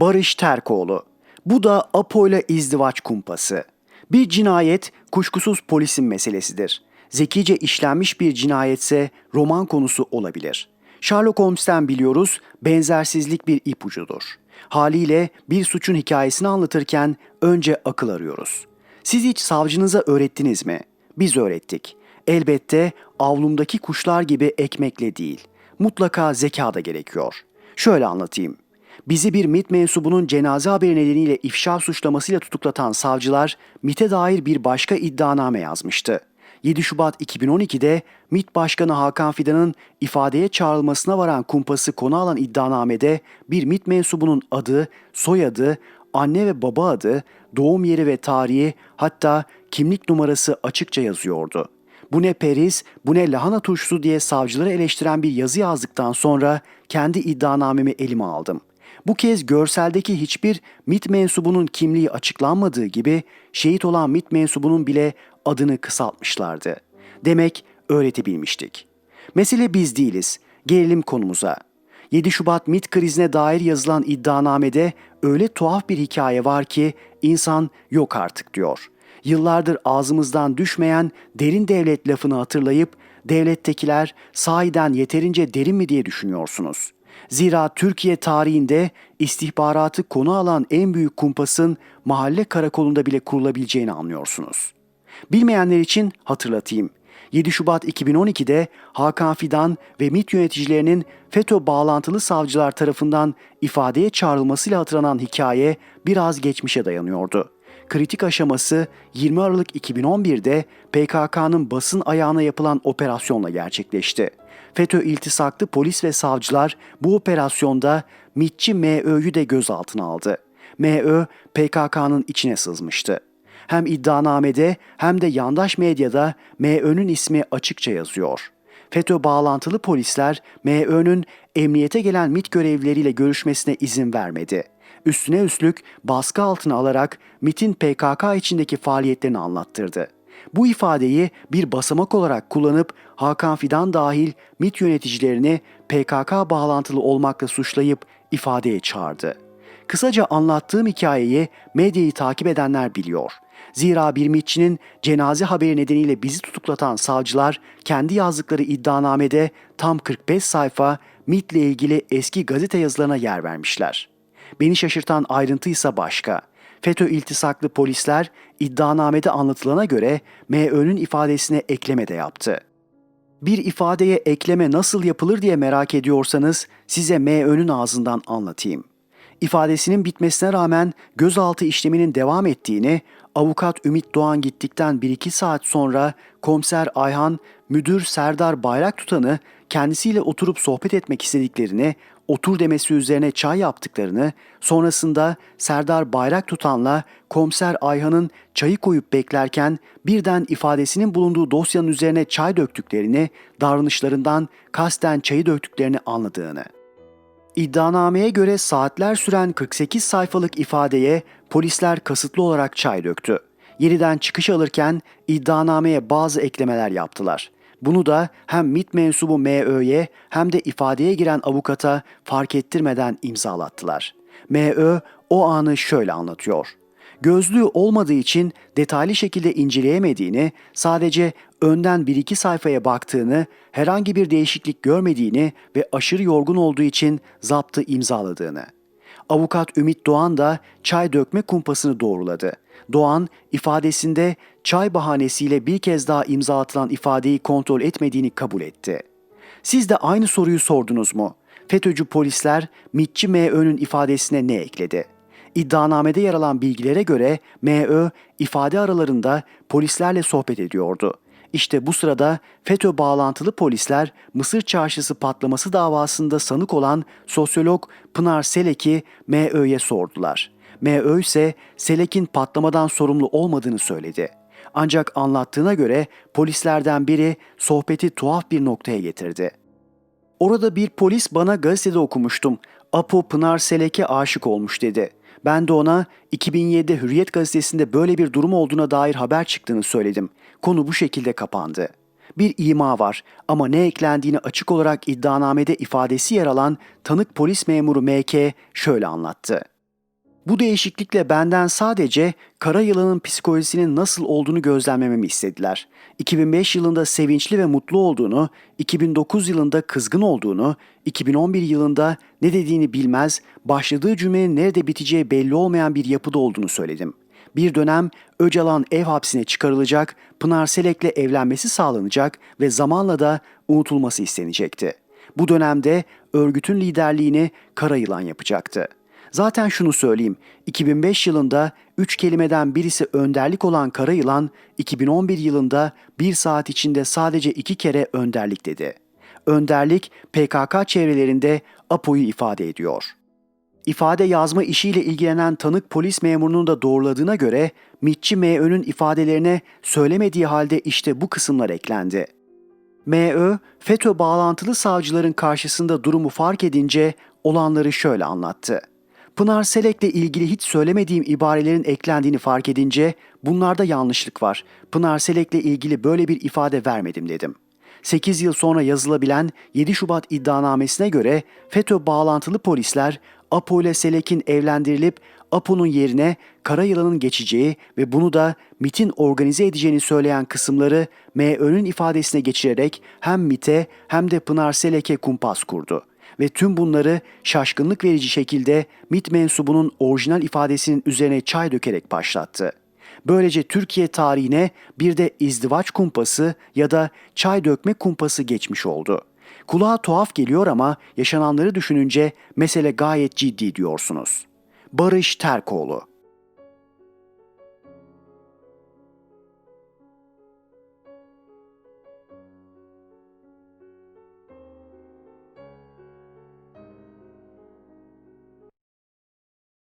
Barış Terkoğlu. Bu da Apo ile izdivaç kumpası. Bir cinayet kuşkusuz polisin meselesidir. Zekice işlenmiş bir cinayetse roman konusu olabilir. Sherlock Holmes'ten biliyoruz benzersizlik bir ipucudur. Haliyle bir suçun hikayesini anlatırken önce akıl arıyoruz. Siz hiç savcınıza öğrettiniz mi? Biz öğrettik. Elbette avlumdaki kuşlar gibi ekmekle değil. Mutlaka zeka da gerekiyor. Şöyle anlatayım. Bizi bir MIT mensubunun cenaze haberi nedeniyle ifşa suçlamasıyla tutuklatan savcılar MIT'e dair bir başka iddianame yazmıştı. 7 Şubat 2012'de MİT Başkanı Hakan Fidan'ın ifadeye çağrılmasına varan kumpası konu alan iddianamede bir MİT mensubunun adı, soyadı, anne ve baba adı, doğum yeri ve tarihi hatta kimlik numarası açıkça yazıyordu. Bu ne periz, bu ne lahana turşusu diye savcıları eleştiren bir yazı yazdıktan sonra kendi iddianamemi elime aldım. Bu kez görseldeki hiçbir MIT mensubunun kimliği açıklanmadığı gibi şehit olan MIT mensubunun bile adını kısaltmışlardı. Demek öğretebilmiştik. Mesele biz değiliz. Gelelim konumuza. 7 Şubat MIT krizine dair yazılan iddianamede öyle tuhaf bir hikaye var ki insan yok artık diyor. Yıllardır ağzımızdan düşmeyen derin devlet lafını hatırlayıp devlettekiler sahiden yeterince derin mi diye düşünüyorsunuz. Zira Türkiye tarihinde istihbaratı konu alan en büyük kumpasın mahalle karakolunda bile kurulabileceğini anlıyorsunuz. Bilmeyenler için hatırlatayım. 7 Şubat 2012'de Hakan Fidan ve MİT yöneticilerinin FETÖ bağlantılı savcılar tarafından ifadeye çağrılmasıyla hatırlanan hikaye biraz geçmişe dayanıyordu. Kritik aşaması 20 Aralık 2011'de PKK'nın basın ayağına yapılan operasyonla gerçekleşti. FETÖ iltisaklı polis ve savcılar bu operasyonda MİTçi MÖ'yü de gözaltına aldı. MÖ PKK'nın içine sızmıştı. Hem iddianamede hem de yandaş medyada MÖ'nün ismi açıkça yazıyor. FETÖ bağlantılı polisler MÖ'nün emniyete gelen MİT görevlileriyle görüşmesine izin vermedi. Üstüne üstlük baskı altına alarak MİT'in PKK içindeki faaliyetlerini anlattırdı. Bu ifadeyi bir basamak olarak kullanıp Hakan Fidan dahil MİT yöneticilerini PKK bağlantılı olmakla suçlayıp ifadeye çağırdı. Kısaca anlattığım hikayeyi medyayı takip edenler biliyor. Zira bir MİTçinin cenaze haberi nedeniyle bizi tutuklatan savcılar kendi yazdıkları iddianamede tam 45 sayfa MİT'le ilgili eski gazete yazılarına yer vermişler. Beni şaşırtan ayrıntı ise başka. FETÖ iltisaklı polisler iddianamede anlatılana göre MÖ'nün ifadesine ekleme de yaptı. Bir ifadeye ekleme nasıl yapılır diye merak ediyorsanız size MÖ'nün ağzından anlatayım. İfadesinin bitmesine rağmen gözaltı işleminin devam ettiğini, avukat Ümit Doğan gittikten 1-2 saat sonra komiser Ayhan, müdür Serdar Bayrak tutanı kendisiyle oturup sohbet etmek istediklerini, otur demesi üzerine çay yaptıklarını, sonrasında Serdar Bayrak tutanla komiser Ayhan'ın çayı koyup beklerken birden ifadesinin bulunduğu dosyanın üzerine çay döktüklerini, davranışlarından kasten çayı döktüklerini anladığını. İddianameye göre saatler süren 48 sayfalık ifadeye polisler kasıtlı olarak çay döktü. Yeniden çıkış alırken iddianameye bazı eklemeler yaptılar. Bunu da hem MIT mensubu MÖ'ye hem de ifadeye giren avukata fark ettirmeden imzalattılar. MÖ o anı şöyle anlatıyor. Gözlüğü olmadığı için detaylı şekilde inceleyemediğini, sadece önden bir iki sayfaya baktığını, herhangi bir değişiklik görmediğini ve aşırı yorgun olduğu için zaptı imzaladığını. Avukat Ümit Doğan da çay dökme kumpasını doğruladı. Doğan ifadesinde çay bahanesiyle bir kez daha imza atılan ifadeyi kontrol etmediğini kabul etti. Siz de aynı soruyu sordunuz mu? FETÖ'cü polisler MİTçi MÖ'nün ifadesine ne ekledi? İddianamede yer alan bilgilere göre MÖ ifade aralarında polislerle sohbet ediyordu. İşte bu sırada FETÖ bağlantılı polisler Mısır Çarşısı patlaması davasında sanık olan sosyolog Pınar Selek'i MÖ'ye sordular. MÖ ise Selek'in patlamadan sorumlu olmadığını söyledi. Ancak anlattığına göre polislerden biri sohbeti tuhaf bir noktaya getirdi. Orada bir polis bana gazetede okumuştum. Apo Pınar Selek'e aşık olmuş dedi. Ben de ona 2007'de Hürriyet gazetesinde böyle bir durum olduğuna dair haber çıktığını söyledim. Konu bu şekilde kapandı. Bir ima var ama ne eklendiğini açık olarak iddianamede ifadesi yer alan tanık polis memuru MK şöyle anlattı. Bu değişiklikle benden sadece kara yılanın psikolojisinin nasıl olduğunu gözlemlememi istediler. 2005 yılında sevinçli ve mutlu olduğunu, 2009 yılında kızgın olduğunu, 2011 yılında ne dediğini bilmez, başladığı cümlenin nerede biteceği belli olmayan bir yapıda olduğunu söyledim. Bir dönem Öcalan ev hapsine çıkarılacak, Pınar Selek'le evlenmesi sağlanacak ve zamanla da unutulması istenecekti. Bu dönemde örgütün liderliğini Kara Yılan yapacaktı. Zaten şunu söyleyeyim, 2005 yılında üç kelimeden birisi önderlik olan Kara Yılan, 2011 yılında bir saat içinde sadece iki kere önderlik dedi. Önderlik PKK çevrelerinde APO'yu ifade ediyor. İfade yazma işiyle ilgilenen tanık polis memurunun da doğruladığına göre MİTçi MÖ'nün ifadelerine söylemediği halde işte bu kısımlar eklendi. MÖ, FETÖ bağlantılı savcıların karşısında durumu fark edince olanları şöyle anlattı. Pınar Selek'le ilgili hiç söylemediğim ibarelerin eklendiğini fark edince bunlarda yanlışlık var. Pınar Selek'le ilgili böyle bir ifade vermedim dedim. 8 yıl sonra yazılabilen 7 Şubat iddianamesine göre FETÖ bağlantılı polisler Apo ile Selek'in evlendirilip Apo'nun yerine Kara Yılan'ın geçeceği ve bunu da MIT'in organize edeceğini söyleyen kısımları MÖ'nün ifadesine geçirerek hem MIT'e hem de Pınar Selek'e kumpas kurdu ve tüm bunları şaşkınlık verici şekilde MIT mensubunun orijinal ifadesinin üzerine çay dökerek başlattı. Böylece Türkiye tarihine bir de izdivaç kumpası ya da çay dökme kumpası geçmiş oldu. Kulağa tuhaf geliyor ama yaşananları düşününce mesele gayet ciddi diyorsunuz. Barış Terkoğlu